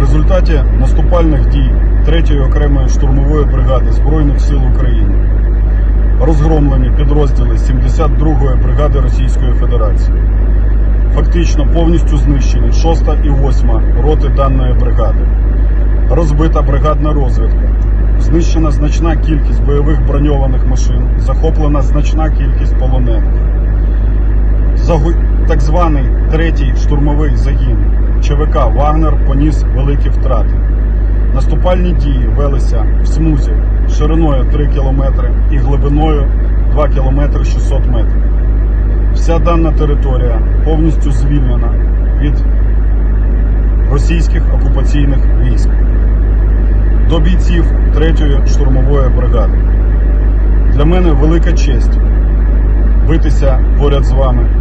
результаті наступальних дій 3-ї окремої штурмової бригади Збройних сил України розгромлені підрозділи 72-ї бригади Російської Федерації. Фактично повністю знищені 6-та і 8-ма роти даної бригади. Розбита бригадна розвідка. Знищена значна кількість бойових броньованих машин, захоплена значна кількість полонених. Загу- Так званий третій штурмовий загін ЧВК Вагнер поніс великі втрати. Наступальні дії велися в смузі шириною 3 км і глибиною 2 км 600 метрів. Вся дана територія повністю звільнена від російських окупаційних військ. До бійців 3-ї штурмової бригади. Для мене велика честь битися поряд з вами